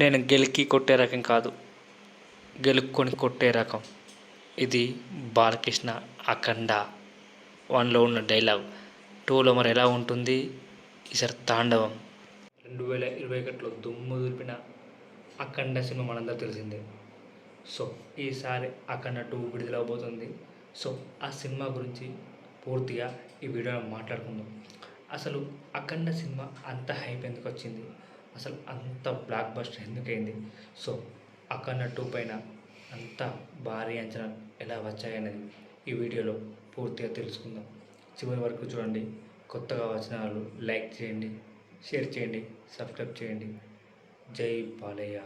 నేను గెలికి కొట్టే రకం కాదు. గెలుక్కొని కొట్టే రకం. ఇది బాలకృష్ణ అఖండ వన్లో ఉన్న డైలాగ్. టూలో మరి ఎలా ఉంటుంది? ఈసారి తాండవం. రెండు వేల ఇరవై ఒకటిలో దుమ్ము దులిపిన అఖండ సినిమా మనందరూ తెలిసిందే. సో ఈసారి అఖండ టూ విడుదలవబోతుంది. సో ఆ సినిమా గురించి పూర్తిగా ఈ వీడియోలో మాట్లాడుకుందాం. అసలు అఖండ సినిమా అంత హైప్ ఎందుకు వచ్చింది? అసలు అంత బ్లాక్ బస్టర్ ఎందుకైంది? సో అఖండ టూ పైన అంత భారీ అంచనాలు ఎలా వచ్చాయనేది ఈ వీడియోలో పూర్తిగా తెలుసుకుందాం. చివరి వరకు చూడండి. కొత్తగా వచ్చిన వాళ్ళు లైక్ చేయండి షేర్ చేయండి సబ్స్క్రైబ్ చేయండి. జై బాలయ్య.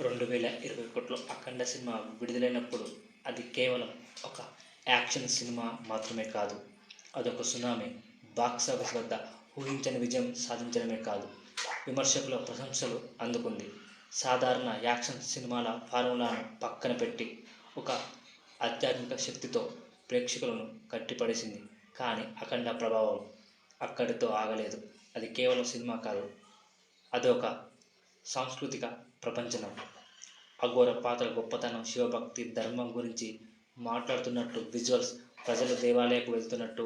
రెండు వేల ఇరవై ఒకటిలో అఖండ సినిమా విడుదలైనప్పుడు అది కేవలం ఒక యాక్షన్ సినిమా మాత్రమే కాదు. అదొక సునామీ. బాక్సాఫీస్ వద్ద ఊహించని విజయం సాధించడమే కాదు. విమర్శకుల ప్రశంసలు అందుకుంది. సాధారణ యాక్షన్ సినిమాల ఫార్ములాను పక్కన పెట్టి ఒక ఆధ్యాత్మిక శక్తితో ప్రేక్షకులను కట్టిపడేసింది. కానీ అఖండ ప్రభావం అక్కడితో ఆగలేదు. అది కేవలం సినిమా కాదు అదొక సాంస్కృతిక ప్రపంచనం అఘోర పాత్ర గొప్పతనం శివభక్తి ధర్మం గురించి మాట్లాడుతున్నట్టు విజువల్స్ ప్రజలు దేవాలయకు వెళ్తున్నట్టు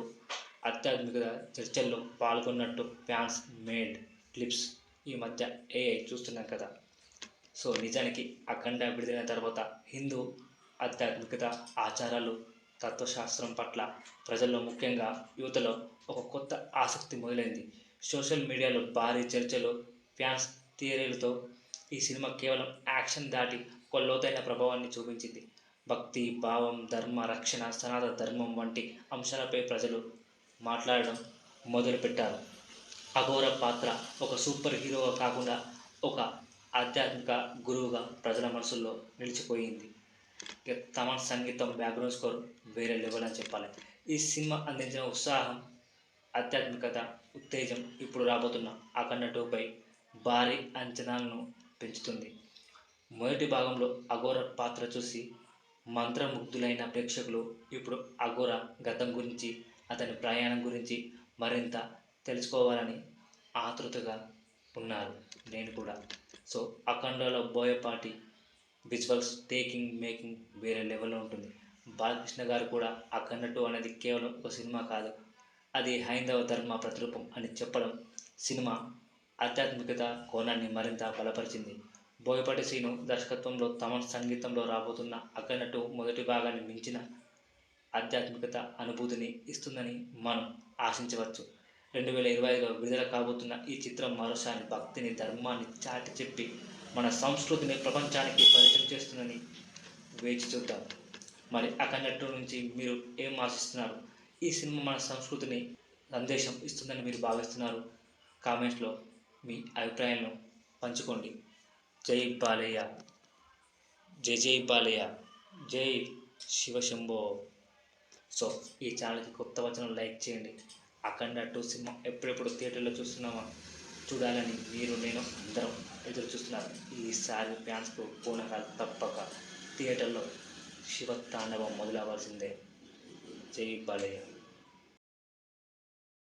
ఆధ్యాత్మిక చర్చల్లో పాల్గొన్నట్టు ఫ్యాన్స్ మేడ్ క్లిప్స్ ఈ మధ్య ఏఐ చూస్తున్నాం కదా. సో నిజానికి అఖండ విడుదలైన తర్వాత హిందూ ఆధ్యాత్మికత ఆచారాలు తత్వశాస్త్రం పట్ల ప్రజల్లో ముఖ్యంగా యువతలో ఒక కొత్త ఆసక్తి మొదలైంది. సోషల్ మీడియాలో భారీ చర్చలు ఫ్యాన్స్ థియరీలతో ఈ సినిమా కేవలం యాక్షన్ దాటి ఒక లోతైన ప్రభావాన్ని చూపించింది. భక్తి భావం ధర్మ రక్షణ సనాతన ధర్మం వంటి అంశాలపై ప్రజలు మాట్లాడడం మొదలుపెట్టారు. అఘోర పాత్ర ఒక సూపర్ హీరోగా కాకుండా ఒక ఆధ్యాత్మిక గురువుగా ప్రజల మనసుల్లో నిలిచిపోయింది. తమన్ సంగీతం బ్యాక్గ్రౌండ్ స్కోర్ వేరే లెవెల్ అని చెప్పాలి. ఈ సినిమా అందించిన ఉత్సాహం ఆధ్యాత్మికత ఉత్తేజం ఇప్పుడు రాబోతున్న అఖండ టూపై భారీ అంచనాలను పెంచుతుంది. మొదటి భాగంలో అఘోర పాత్ర చూసి మంత్రముగ్ధులైన ప్రేక్షకులు ఇప్పుడు అఘోర గతం గురించి అతని ప్రయాణం గురించి మరింత తెలుసుకోవాలని ఆతృతగా ఉన్నారు. నేను కూడా. సో అఖండలో బోయపాటి విజువల్స్ టేకింగ్ మేకింగ్ వేరే లెవెల్లో ఉంటుంది. బాలకృష్ణ గారు కూడా అఖండ టూ అనేది కేవలం ఒక సినిమా కాదు. అది హైందవ ధర్మ ప్రతిరూపం అని చెప్పడం సినిమా ఆధ్యాత్మికత కోణాన్ని మరింత బలపరిచింది. బోయపాటి శ్రీను దర్శకత్వంలో తమన్ సంగీతంలో రాబోతున్న అఖండ టూ మొదటి భాగాన్ని మించిన ఆధ్యాత్మికత అనుభూతిని ఇస్తుందని మనం ఆశించవచ్చు. రెండు వేల ఇరవై ఐదులో విడుదల కాబోతున్న ఈ చిత్రం మరోసారి భక్తిని ధర్మాన్ని చాటి చెప్పి మన సంస్కృతిని ప్రపంచానికి పరిచయం చేస్తుందని వేచి చూద్దాం. మరి అఖండ టూ నుంచి మీరు ఏం ఆశిస్తున్నారు? ఈ సినిమా మన సంస్కృతిని సందేశం ఇస్తుందని మీరు భావిస్తున్నారు. కామెంట్స్లో మీ అభిప్రాయాలను పంచుకోండి. జై బాలయ్య. జై జై బాలయ్య. జై శివశంభో సో ఈ ఛానల్కి కొత్త వచనం లైక్ చేయండి. అఖండ టూ సినిమా ఎప్పుడెప్పుడు థియేటర్లో చూస్తున్నామా చూడాలని మీరు నేను అందరం ఎదురు చూస్తున్నారు. ఈసారి ఫ్యాన్స్కు పూనకాలు తప్పక థియేటర్లో శివ తాండవం మొదలవ్వాల్సిందే. జై బాలయ్య.